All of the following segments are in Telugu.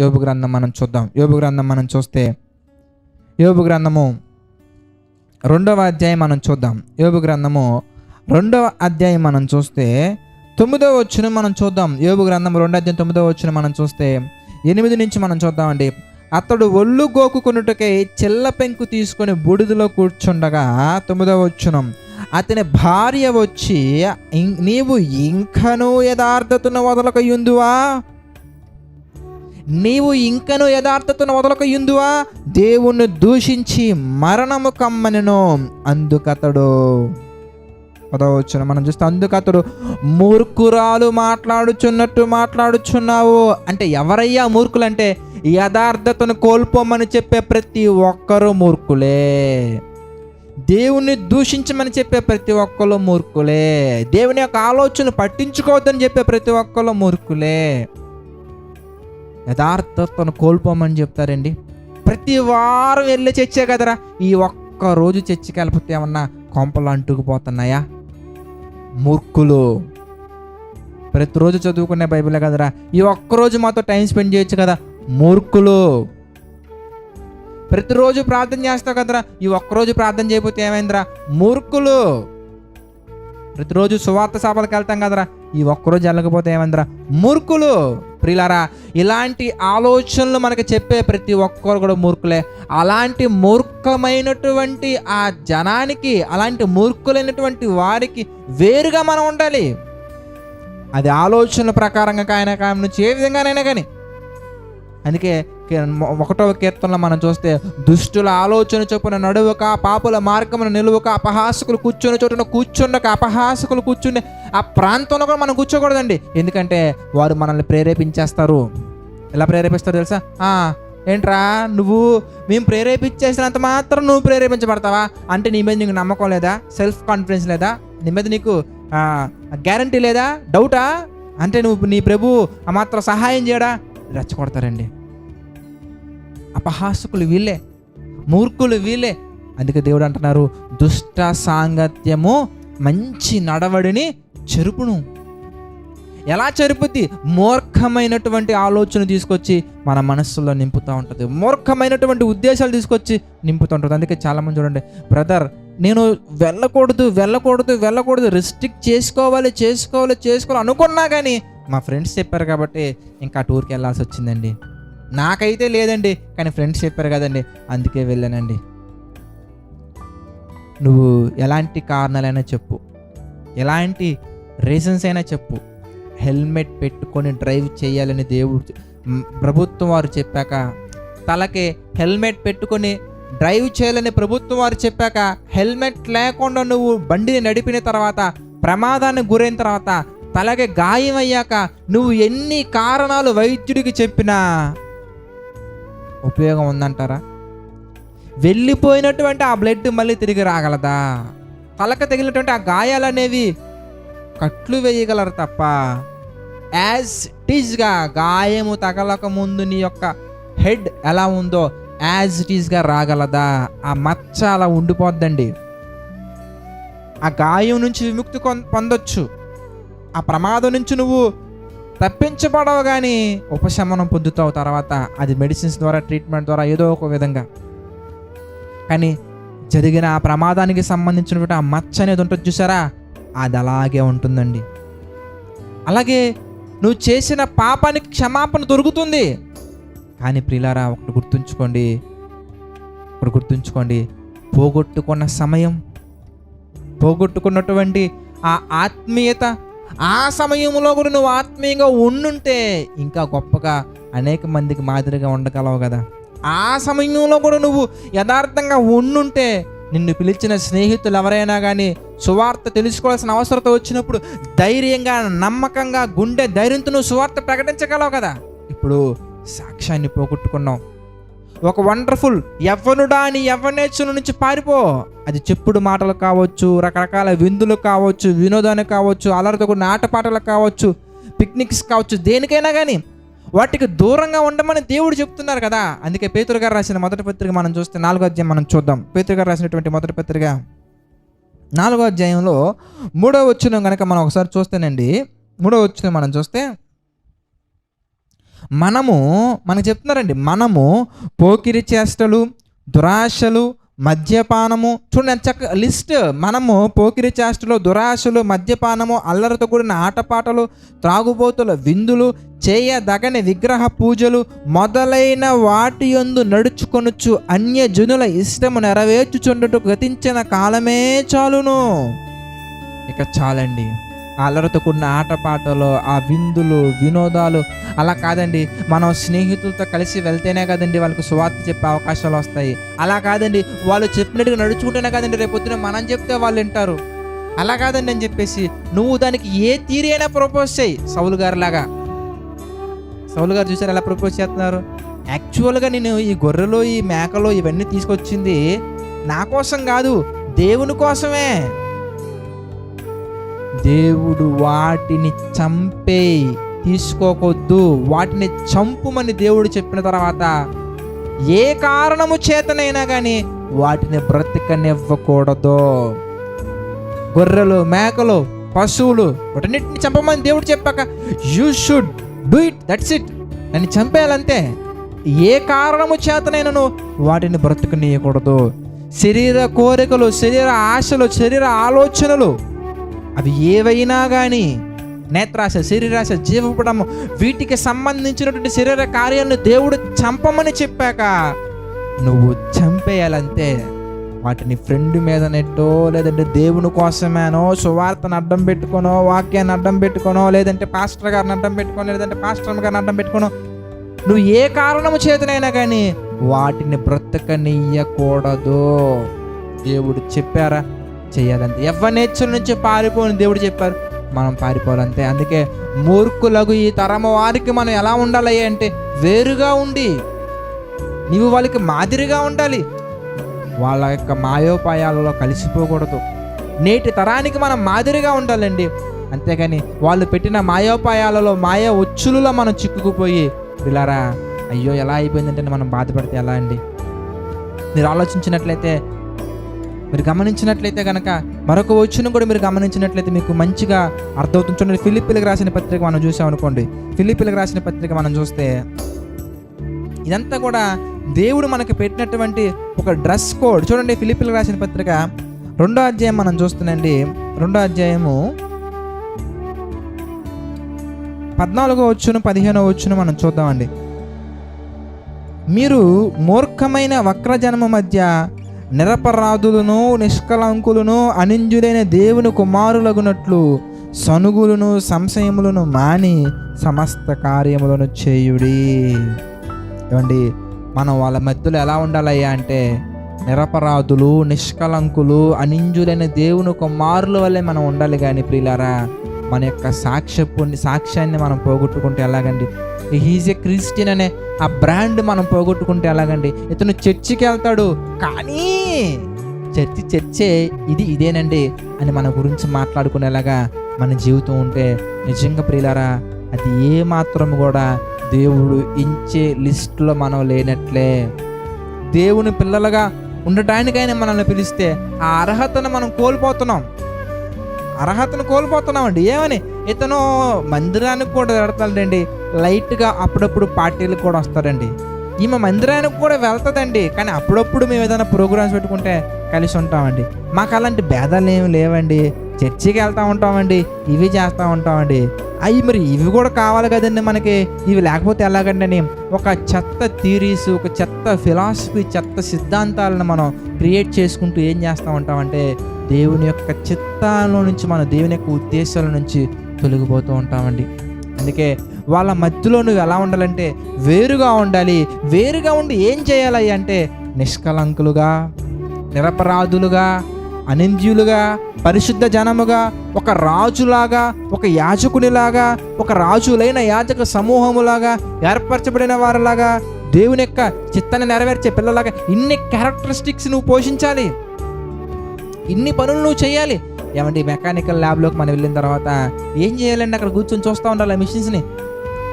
యోబు గ్రంథం మనం చూద్దాం. యోబు గ్రంథం మనం చూస్తే యోబు గ్రంథము రెండవ అధ్యాయం మనం చూద్దాం. యోబు గ్రంథము రెండవ అధ్యాయం మనం చూస్తే తొమ్మిదవ వచ్చిన మనం చూద్దాం. యోబు గ్రంథం రెండో అధ్యాయం తొమ్మిదవ వచ్చిన మనం చూస్తే ఎనిమిది నుంచి మనం చూద్దామండి. అతడు ఒళ్ళు గోకుకొనుటకై చెల్ల పెంకు తీసుకొని బూడిదలో కూర్చుండగా తొమ్మిదవ వచ్చునం అతని భార్య వచ్చి నీవు ఇంకనూ యథార్థతను వదలకయుందువా? నీవు ఇంకను యథార్థతను వదలకయుందువా? దేవుణ్ణి దూషించి మరణము కమ్మనెను అందుకతడు. పదవచ్చును మనం చూస్తే అందుకతడు మూర్ఖురాలు మాట్లాడుచున్నట్టు మాట్లాడుచున్నావు. అంటే ఎవరయ్యా మూర్ఖులు అంటే యథార్థతను కోల్పోమని చెప్పే ప్రతి ఒక్కరూ మూర్ఖులే. దేవుణ్ణి దూషించమని చెప్పే ప్రతి ఒక్కరు మూర్ఖులే. దేవుని యొక్క ఆలోచన పట్టించుకోవద్దని చెప్పే ప్రతి ఒక్కరు మూర్ఖులే. యథార్థతను కోల్పోమని చెప్తారండి. ప్రతి వారం వెళ్ళి చర్చే కదరా. ఈ ఒక్క రోజు చర్చికి వెళ్ళిపోతే ఏమన్నా కొంపలు అంటుకుపోతున్నాయా? మూర్ఖులు. ప్రతిరోజు చదువుకునే బైబిలే కదరా. ఈ ఒక్కరోజు మాతో టైం స్పెండ్ చేయొచ్చు కదా. మూర్ఖులు. ప్రతిరోజు ప్రార్థన చేస్తావు కదరా. ఈ ఒక్కరోజు ప్రార్థన చేయకపోతే ఏమైందిరా? మూర్ఖులు. ప్రతిరోజు సువార్త సభలకు వెళ్తాం కదరా. ఈ ఒక్కరోజు వెళ్ళకపోతే ఏమైందిరా? మూర్ఖులు. ప్రియులారా ఇలాంటి ఆలోచనలు మనకి చెప్పే ప్రతి ఒక్కరు కూడా మూర్ఖులే. అలాంటి మూర్ఖమైనటువంటి ఆ జనానికి అలాంటి మూర్ఖులైనటువంటి వారికి వేరుగా మనం ఉండాలి. అది ఆలోచనల ప్రకారంగా కాయన కాయం నుంచి ఏ విధంగానైనా కానీ అందుకే ఒకటో ఒకటవ కీర్తనలో మనం చూస్తే దుష్టుల ఆలోచన చొప్పున నడువక పాపుల మార్గమున నిలువక అపహాసకులు కూర్చొని చోటున కూర్చుండక అపహాసకులు కూర్చుండే ఆ ప్రాంతంలో కూడా మనం కూర్చోకూడదండి. ఎందుకంటే వారు మనల్ని ప్రేరేపించేస్తారు. ఎలా ప్రేరేపిస్తారు తెలుసా? ఏంట్రా నువ్వు మేము ప్రేరేపించేసినంత మాత్రం నువ్వు ప్రేరేపించబడతావా? అంటే నీ మీద నీకు నమ్మకం లేదా? సెల్ఫ్ కాన్ఫిడెన్స్ లేదా? నీ మీద నీకు గ్యారంటీ లేదా? డౌటా అంటే నువ్వు నీ ప్రభు ఆ మాత్రం సహాయం చేయడా? రెచ్చగొడతారండి. అపహాసకులు వీళ్ళే మూర్ఖులు వీళ్ళే. అందుకే దేవుడు అంటున్నారు దుష్ట సాంగత్యము మంచి నడవడిని చెరుపును. ఎలా చెరుపుద్ది? మూర్ఖమైనటువంటి ఆలోచన తీసుకొచ్చి మన మనస్సులో నింపుతూ ఉంటుంది. మూర్ఖమైనటువంటి ఉద్దేశాలు తీసుకొచ్చి నింపుతూ ఉంటుంది. అందుకే చాలామంది చూడండి బ్రదర్ నేను వెళ్ళకూడదు వెళ్ళకూడదు వెళ్ళకూడదు రిస్ట్రిక్ట్ చేసుకోవాలి చేసుకోవాలి చేసుకోవాలి అనుకున్నా కానీ మా ఫ్రెండ్స్ చెప్పారు కాబట్టి ఇంకా టూర్కి వెళ్ళాల్సి వచ్చిందండి. నాకైతే లేదండి కానీ ఫ్రెండ్స్ చెప్పారు కదండి అందుకే వెళ్ళానండి. నువ్వు ఎలాంటి కారణాలైనా చెప్పు. ఎలాంటి రీజన్స్ అయినా చెప్పు. హెల్మెట్ పెట్టుకొని డ్రైవ్ చేయాలని దేవుడు ప్రభుత్వం వారు చెప్పాక తలకి హెల్మెట్ పెట్టుకొని డ్రైవ్ చేయాలని ప్రభుత్వం వారు చెప్పాక హెల్మెట్ లేకుండా నువ్వు బండిని నడిపిన తర్వాత ప్రమాదానికి గురైన తర్వాత తలకి గాయం అయ్యాక నువ్వు ఎన్ని కారణాలు వైద్యుడికి చెప్పినా ఉపయోగం ఉందంటారా? వెళ్ళిపోయినటువంటి ఆ బ్లడ్ మళ్ళీ తిరిగి రాగలదా? తలక తగిలినటువంటి ఆ గాయాలు అనేవి కట్లు వేయగలరు తప్ప యాజ్ టీజ్గా గాయము తగలక ముందు నీ యొక్క హెడ్ ఎలా ఉందో యాజ్ టీజ్గా రాగలదా? ఆ మచ్చ అలా ఉండిపోద్దండి. ఆ గాయం నుంచి విముక్తి పొందొచ్చు. ఆ ప్రమాదం నుంచి నువ్వు తప్పించబడవు కానీ ఉపశమనం పొందుతావు తర్వాత. అది మెడిసిన్స్ ద్వారా ట్రీట్మెంట్ ద్వారా ఏదో ఒక విధంగా. కానీ జరిగిన ఆ ప్రమాదానికి సంబంధించినటువంటి ఆ మచ్చ అనేది ఉంటుంది చూసారా? అది అలాగే ఉంటుందండి. అలాగే నువ్వు చేసిన పాపానికి క్షమాపణ దొరుకుతుంది. కానీ ప్రిలారా ఒకటి గుర్తుంచుకోండి. ఒకటి గుర్తుంచుకోండి. పోగొట్టుకున్న సమయం పోగొట్టుకున్నటువంటి ఆ ఆత్మీయత ఆ సమయంలో కూడా నువ్వు ఆత్మీయంగా ఉండుంటే ఇంకా గొప్పగా అనేక మందికి మాదిరిగా ఉండగలవు కదా. ఆ సమయంలో కూడా నువ్వు యథార్థంగా ఉండుంటే నిన్ను పిలిచిన స్నేహితులు ఎవరైనా కానీ సువార్త తెలుసుకోవాల్సిన అవసరత వచ్చినప్పుడు ధైర్యంగా నమ్మకంగా గుండె ధైర్యంతో నువ్వు సువార్త ప్రకటించగలవు కదా. ఇప్పుడు సాక్ష్యాన్ని పోగొట్టుకున్నావు. ఒక వండర్ఫుల్ యవ్వనుడా అని యవ్వనేచ్చుల నుంచి పారిపో. అది చెప్పుడు మాటలు కావచ్చు రకరకాల విందులు కావచ్చు వినోదాన్ని కావచ్చు అలరితో కూడిన ఆటపాటలు కావచ్చు పిక్నిక్స్ కావచ్చు దేనికైనా కానీ వాటికి దూరంగా ఉండమని దేవుడు చెప్తున్నారు కదా. అందుకే పేతురు గారు రాసిన మొదటి పత్రిక మనం చూస్తే నాలుగో అధ్యాయం మనం చూద్దాం. పేతురు గారు రాసినటువంటి మొదటి పత్రిక నాలుగో అధ్యాయంలో మూడో వచ్చిన కనుక మనం ఒకసారి చూస్తేనండి మూడో వచ్చిన మనం చూస్తే మనము మనకు చెప్తున్నారండి మనము పోకిరి చేష్టలు దురాశలు మద్యపానము చూడండి చక్క లిస్ట్ మనము పోకిరి చేష్టలు దురాశలు మద్యపానము అల్లరితో కూడిన ఆటపాటలు త్రాగుబోతుల విందులు చేయదగని విగ్రహ పూజలు మొదలైన వాటి యందు నడుచుకొనుచు అన్య జనుల ఇష్టము నెరవేర్చుచుండటకు గతించిన కాలమే చాలును. ఇక చాలండి. అల్లరితో కూడిన ఆటపాటలు ఆ విందులు వినోదాలు అలా కాదండి. మనం స్నేహితులతో కలిసి వెళ్తేనే కదండి వాళ్ళకి సువార్త చెప్పే అవకాశాలు వస్తాయి. అలా కాదండి. వాళ్ళు చెప్పినట్టుగా నడుచుకుంటేనే కదండి రేపొద్దున మనం చెప్తే వాళ్ళు వింటారు. అలా కాదండి అని చెప్పేసి నువ్వు దానికి ఏ తీరి అయినా ప్రపోజ్ చేయి. సౌలు గారు లాగా సౌలు గారు చూసారు ఎలా ప్రపోజ్ చేస్తున్నారు? యాక్చువల్గా నేను ఈ గొర్రెలు ఈ మేకలు ఇవన్నీ తీసుకొచ్చింది నా కోసం కాదు దేవుని కోసమే. దేవుడు వాటిని చంపే తీసుకోకొద్దు. వాటిని చంపుమని దేవుడు చెప్పిన తర్వాత ఏ కారణము చేతనైనా కానీ వాటిని బ్రతకనివ్వకూడదు. గొర్రెలు మేకలు పశువులు వాటన్నిటిని చంపమని దేవుడు చెప్పాక you should do it that's it నన్ను చంపేయాలంతే. ఏ కారణము చేతనైనను వాటిని బ్రతుకునియకూడదు. శరీర కోరికలు శరీర ఆశలు శరీర ఆలోచనలు అవి ఏవైనా కానీ నేత్రాశ శరీరాశ జీవపడము వీటికి సంబంధించినటువంటి శరీర కార్యాలను దేవుడు చంపమని చెప్పాక నువ్వు చంపేయాలంతే వాటిని ఫ్రెండ్ మీద నెట్టో లేదంటే దేవుని కోసమేనో సువార్తను అడ్డం పెట్టుకోనో వాక్యాన్ని అడ్డం పెట్టుకోనో లేదంటే పాస్టర్ గారిని అడ్డం పెట్టుకోనో లేదంటే పాస్టర్ గారిని అడ్డం పెట్టుకోనో నువ్వు ఏ కారణము చేతనైనా కానీ వాటిని బ్రతకనియ్యకూడదు దేవుడు చెప్పారా? చేయాలంతే యవ్వనేచ్చుల నుంచి పారిపోని దేవుడు చెప్పారు మనం పారిపోవాలంతే. అందుకే మూర్ఖులకు ఈ తరము వారికి మనం ఎలా ఉండాలి అంటే వేరుగా ఉండి నీవు వాళ్ళకి మాదిరిగా ఉండాలి. వాళ్ళ యొక్క మాయోపాయాలలో కలిసిపోకూడదు. నేటి తరానికి మనం మాదిరిగా ఉండాలండి. అంతేగాని వాళ్ళు పెట్టిన మాయోపాయాలలో మాయ ఒచ్చులలో మనం చిక్కుకుపోయి పిల్లరా అయ్యో ఎలా అయిపోయిందంటే మనం బాధపడితే ఎలా అండి? మీరు ఆలోచించినట్లయితే మీరు గమనించినట్లయితే కనుక మరొక వచ్చును కూడా మీరు గమనించినట్లయితే మీకు మంచిగా అర్థమవుతుంది. చూడండి ఫిలిపిలకు రాసిన పత్రిక మనం చూసాం అనుకోండి. ఫిలిపిలకు రాసిన పత్రిక మనం చూస్తే ఇదంతా కూడా దేవుడు మనకు పెట్టినటువంటి ఒక డ్రెస్ కోడ్. చూడండి ఫిలిపిలకు రాసిన పత్రిక రెండో అధ్యాయం మనం చూస్తున్నాండి. రెండో అధ్యాయము పద్నాలుగో వచ్చును పదిహేనో వచ్చును మనం చూద్దామండి. మీరు మూర్ఖమైన వక్రజనము మధ్య నిరపరాధులను నిష్కలంకులను అనింజులైన దేవుని కుమారులగునట్లు సనుగులను సంశయములను మాని సమస్త కార్యములను చేయుడి. ఏమండి మనం వాళ్ళ మధ్యలో ఎలా ఉండాలయ్యా అంటే నిరపరాధులు నిష్కలంకులు అనింజులైన దేవుని కుమారుల వల్లే మనం ఉండాలి కానీ ప్రియులారా మన యొక్క సాక్ష్యపు సాక్ష్యాన్ని మనం పోగొట్టుకుంటే ఎలాగండి? హీజ్ ఏ క్రిస్టియన్ అనే ఆ బ్రాండ్ మనం పోగొట్టుకుంటే ఎలాగండి? ఇతను చర్చికి వెళ్తాడు. కానీ చర్చి చర్చే ఇది ఇదేనండి అని మన గురించి మాట్లాడుకునేలాగా మన జీవితం ఉంటే నిజంగా ప్రియులారా అది ఏ మాత్రం కూడా దేవుడు ఇచ్చే లిస్టులో మనం లేనట్లే. దేవుని పిల్లలుగా ఉండటానికైనా మనల్ని పిలిస్తే ఆ అర్హతను మనం కోల్పోతున్నాం. అర్హతను కోల్పోతున్నామండి. ఏమని? ఇతను మందిరానికి కూడా వెడతాడండి లైట్గా అప్పుడప్పుడు పార్టీలకు కూడా వస్తాడండి. ఈమె మందిరానికి కూడా వెళ్తుందండి. కానీ అప్పుడప్పుడు మేము ఏదైనా ప్రోగ్రామ్స్ పెట్టుకుంటే కలిసి ఉంటామండి. మాకు అలాంటి భేదాలు ఏమి లేవండి. చర్చికి వెళ్తూ ఉంటామండి. ఇవి చేస్తూ ఉంటామండి. అవి మరి ఇవి కూడా కావాలి కదండి మనకి. ఇవి లేకపోతే ఎలాగండి ఒక చెత్త థీరీస్ ఒక చెత్త ఫిలాసఫీ చెత్త సిద్ధాంతాలను మనం క్రియేట్ చేసుకుంటూ ఏం చేస్తూ ఉంటామంటే దేవుని యొక్క చిత్తాల్లో నుంచి మనం దేవుని యొక్క ఉద్దేశాల నుంచి తొలగిపోతూ ఉంటామండి. అందుకే వాళ్ళ మధ్యలో నువ్వు ఎలా ఉండాలంటే వేరుగా ఉండాలి. వేరుగా ఉండి ఏం చేయాలి అంటే నిష్కలంకులుగా నిరపరాధులుగా అనింద్యులుగా పరిశుద్ధ జనముగా ఒక రాజులాగా ఒక యాజకునిలాగా ఒక రాజులైన యాజక సమూహములాగా ఏర్పరచబడిన వారిలాగా దేవుని యొక్క చిత్తాన్ని నెరవేర్చే పిల్లలాగా ఇన్ని క్యారెక్టరిస్టిక్స్ నువ్వు పోషించాలి. ఇన్ని పనులు నువ్వు చేయాలి. ఏమండి మెకానికల్ ల్యాబ్లోకి మనం వెళ్ళిన తర్వాత ఏం చేయాలండి అక్కడ కూర్చొని చూస్తూ ఉండాలి ఆ మిషన్స్ని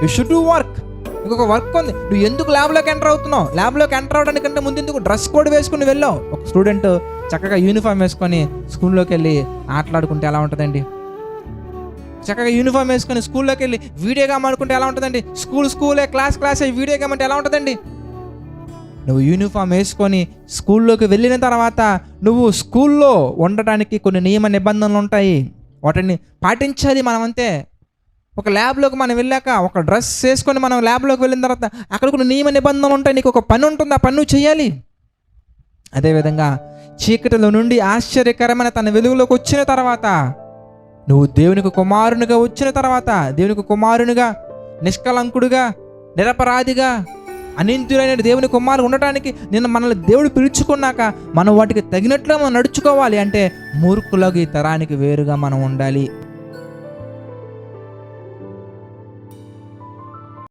యూ షుడ్ డూ వర్క్ ఇంకొక వర్క్ ఉంది. నువ్వు ఎందుకు ల్యాబ్లోకి ఎంటర్ అవుతున్నావు? ల్యాబ్లోకి ఎంటర్ అవడానికంటే ముందు ఎందుకు డ్రెస్ కోడ్ వేసుకుని వెళ్ళావు? ఒక స్టూడెంట్ చక్కగా యూనిఫామ్ వేసుకొని స్కూల్లోకి వెళ్ళి ఆటలాడుకుంటే ఎలా ఉంటుందండి? చక్కగా యూనిఫామ్ వేసుకొని స్కూల్లోకి వెళ్ళి వీడియో గేమ్ అనుకుంటే ఎలా ఉంటుందండి? స్కూల్ స్కూలే క్లాస్ క్లాసే వీడియో గేమ్ అంటే ఎలా ఉంటుందండి? నువ్వు యూనిఫామ్ వేసుకొని స్కూల్లోకి వెళ్ళిన తర్వాత నువ్వు స్కూల్లో ఉండటానికి కొన్ని నియమ నిబంధనలు ఉంటాయి. వాటిని పాటించాలి మనం అంతే ఒక ల్యాబ్లోకి మనం వెళ్ళాక ఒక డ్రెస్ వేసుకొని మనం ల్యాబ్లోకి వెళ్ళిన తర్వాత అక్కడ కొన్ని నియమ నిబంధనలు ఉంటాయి. నీకు ఒక పని ఉంటుంది ఆ పని చేయాలి. అదేవిధంగా చీకటిలో నుండి ఆశ్చర్యకరమైన తన వెలుగులోకి వచ్చిన తర్వాత నువ్వు దేవునికి కుమారునిగా వచ్చిన తర్వాత దేవునికి కుమారునిగా నిష్కలంకుడుగా నిరపరాధిగా అనింతులైన దేవుని కుమారు ఉండటానికి నేను మనల్ని దేవుడు పిలుచుకున్నాక మనం వాటికి తగినట్లుగా మనం నడుచుకోవాలి అంటే మూర్ఖులకు ఈ తరానికి వేరుగా మనం ఉండాలి.